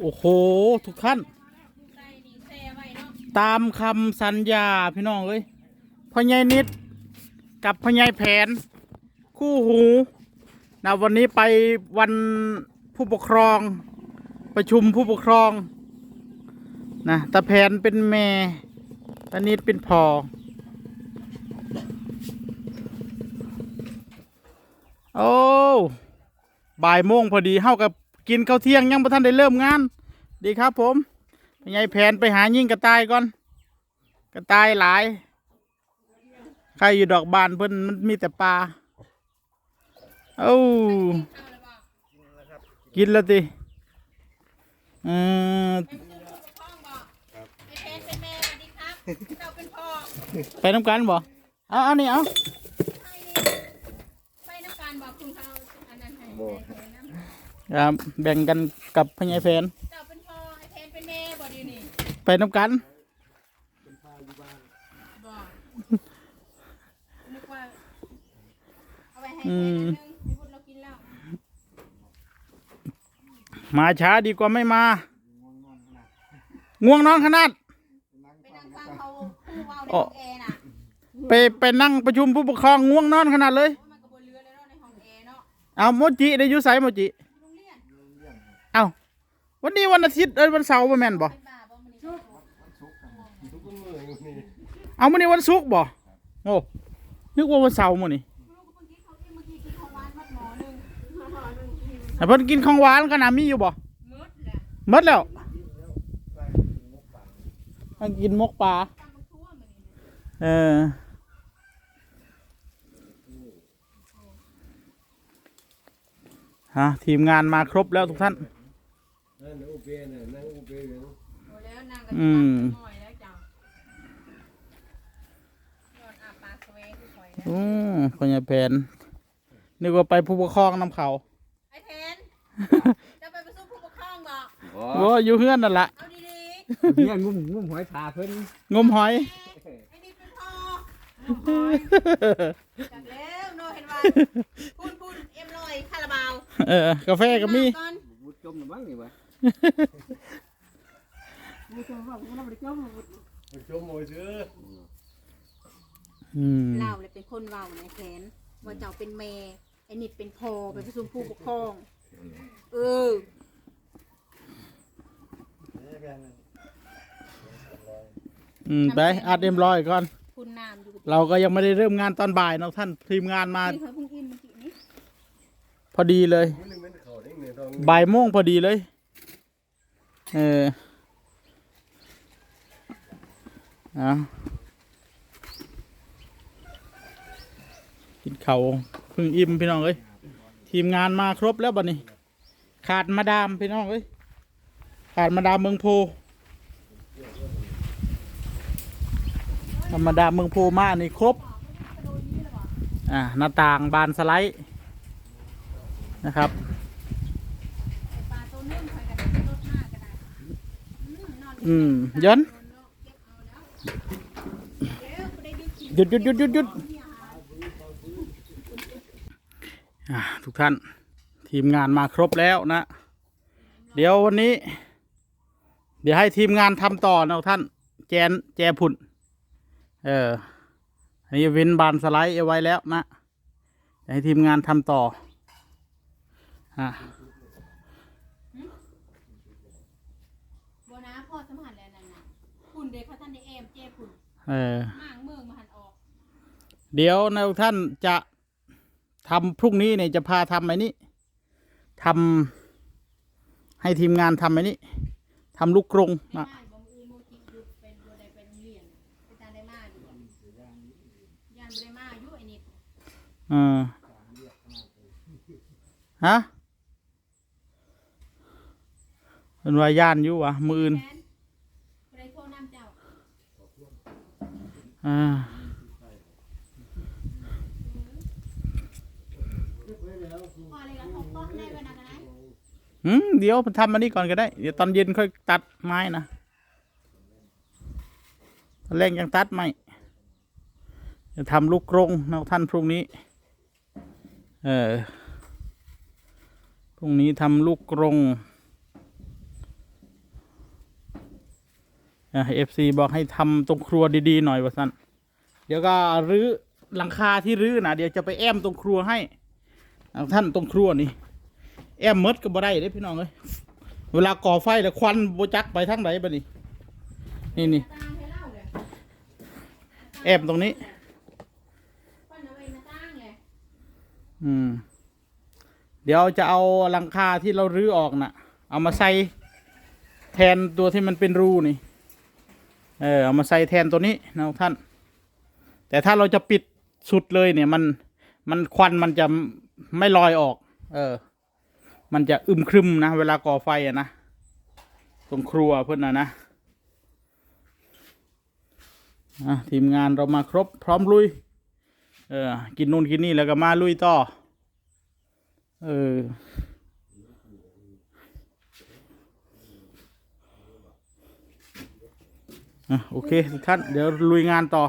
โอ้โห ทุกท่าน ตามคำสัญญาพี่น้องเอ้ยพ่อใหญ่นิด กับพ่อใหญ่แผน คู่หูนะวันนี้ไปวันผู้ปกครองประชุมผู้ปกครองนะตาแผนเป็นแม่ตานิดเป็นพอโอ้บ่ายโมงพอดีเฮากับ กินข้าวเที่ยงยังบ่ทันได้เริ่มงาน ดีครับผมเป็นไงแผนไปหายิ่งกระต่ายก่อน กระต่ายหลาย ใครอยู่ดอกบานเพิ่นมันมีแต่ปลาเอ้าเอาแล้วบอกกินแล้วติเออเป็นผู้ปกครองบอกไอ้เพนเป็นแม่สวัสดีครับเจ้าเป็นพ่อไปน้ำกันบ่เอาเอานี่เอาให้นี่ไปน้ำการบอกคุณเขาอันนั้นให้ให้ให้น้ำ ครับแบ่งกันกับพญายแผนเจ้าเป็นพ่อไอ้เพนเป็นแม่บอกดีนี่ไปน้ำกัน บอกนึกว่าเอาไปให้เพนอันนึงให้พุทธเรากินแล้วมาช้าดีกว่าไม่มา ง่วงนอนขนาด ไปนั่งฟังเขาคู่เว้าในห้องแอร์น่ะไปไปนั่งประชุมผู้ปกครองง่วงนอนขนาดเลยโอ้ยมันกระบวนเรือเลยเนาะในห้องแอร์เนาะ เอาโมจิได้อยุไสโมจิ โรงเรียน เอา วันนี้วันอาทิตย์เอ้ยวันเสาร์บ่แม่นบ่เป็นบ้าบ่มันนี่เอามื้อนี้วันศุกร์บ่โอ้นึกว่าวันเสาร์มื้อนี้ลูกเมื่อกี้เขาเมื่อกี้กินของหวานมัดหมอหนึ่งหมอหนึ่งกินแต่เพิ่นกินของหวานขนาดมีอยู่บ่มืดแหละหมดแล้วมันกินมกปลาตำบักทั่วมันนี่เออฮะทีมงานมาครบแล้วทุกท่านนั่นอุ เบนน่ะนั่งอุเบนน่ะโอ้แล้วนางก็อืมหน่อยแล้วจ้ะยอดอาปากสเวคือข่อยแล้วอืมพญาแผนนึกว่าไปผู้ปกครองนำเขาไอ้แทนจะไปประชุมผู้ปกครองบอกโอ้อยู่เฮือนนั่นละเอาดีเนี่ยงุ้มงุ้มหอยทาเพิ่นงมหอย ๆไอ้นี่เป็นพ่อโอ้ยจักแล้วโนเห็นว่าพูนพูนเอ็มลอยคาราบาวเออกาแฟก็มีก่อนบุดจมน่ะบ้างนี่วะ จมโอ้ยซื้ออืมเราเลยเป็นคนเว้าในแทนว่าเจ้าเป็นแม่ไอ้นี่เป็นพ่อไปประชุมผู้ปกครอง เอออืมไปอัดเอ็มร้อยก่อน คุณนามอยู่กับเราก็ยังไม่ได้เริ่มงานตอนบ่ายเนาะท่านทีมงานมาที่เขาเพิ่งกินเมื่อกี้นี้พอดีเลยมันนึงมันเข้าได้เนี่ยต้องบ่ายโมงพอดีเลย เออเอากินเขาพึ่งอิ่มพี่น้องเอ้ยทีมงานมาครบแล้วบัดนี้ ขาดมาดามพี่น้องเอ้ยขาดมาดามเมืองโพธรรมดามเมืองโพมานี่ครบ อ่าหน้าต่างบานสไลด์นะครับ ปลาตัวนึ่งคอยกันเป็นรถหน้าก็ได้ อืมยันเก็บเอาแล้วเดี๋ยวได้ดึกกินหยุดหยุดหยุดหยุดหยุดทุกท่าน ทีมงานมาครบแล้วนะ เดี๋ยววันนี้ เดี๋ยวให้ทีมงานทำต่อนะทุกท่าน แจนแจพุ่นเอออันนี้เว้นบานสไลด์เอาไว้แล้วนะให้ทีมงานทำต่ออะ โบนะ พ่อสมหันแล้วนั่นน่ะคุณเด็กเขาท่านได้เอมเจ้คุณเออม่างเมืองมาหันออกเดี๋ยวนะทุกท่านจะทำพรุ่งนี้เนี่ยจะพาทำไอ้นี่ทำให้ทีมงานทำไอ้นี่ทำลูกกรงได้นะมาบ่มือโมจิหยุดเป็นโบได้เป็นเรียนไปตามได้มาอยู่ย่านบ่ได้มาอยู่ไอ้นี่เออฮะ เป็นว่าย่านอยู่วะมืออื่นแทนบ่ได้โทรนำเจ้าอ่าพ่อเลยก็ทบเปาะได้เวลากันไหนอืมเดี๋ยวทำอันนี้ก่อนก็ได้ เดี๋ยวตอนเย็นค่อยตัดไม้นะตอนแรกยังตัดไม่จะทำลูกกรงนะท่านพรุ่งนี้ เออ พรุ่งนี้ทำลูกกรง เอฟซีบอกให้ทำตรงครัวดีๆหน่อยว่าสั้นเดี๋ยวก็รื้อหลังคาที่รื้อนะเดี๋ยวจะไปแอมตรงครัวให้ท่านตรงครัวนี่แอมมดก็บ่ได้เด้พี่น้องเอ้ยเวลาก่อไฟแล้วควันโบจักไปทางไหนบ้านี่นี่นี่แอมตรงนี้เอาไว้หน้าต่างเลยอืมเดี๋ยวจะเอาหลังคาที่เรารื้อออกน่ะ เอามาใส่แทนตัวที่มันเป็นรูนี่ เออเอามาใส่แทนตัวนี้นะท่าน แต่ถ้าเราจะปิดสุดเลยเนี่ยมันมันควันมันจะไม่ลอยออก เออ มันจะอึมครึมนะ เวลาก่อไฟอะนะตรงครัวเพื่อนนะนะทีมงานเรามาครบพร้อมลุย เออ กินนู่นกินนี่แล้วก็มาลุยต่อ เออ อะโอเคทุกท่านเดี๋ยวลุยงานต่อ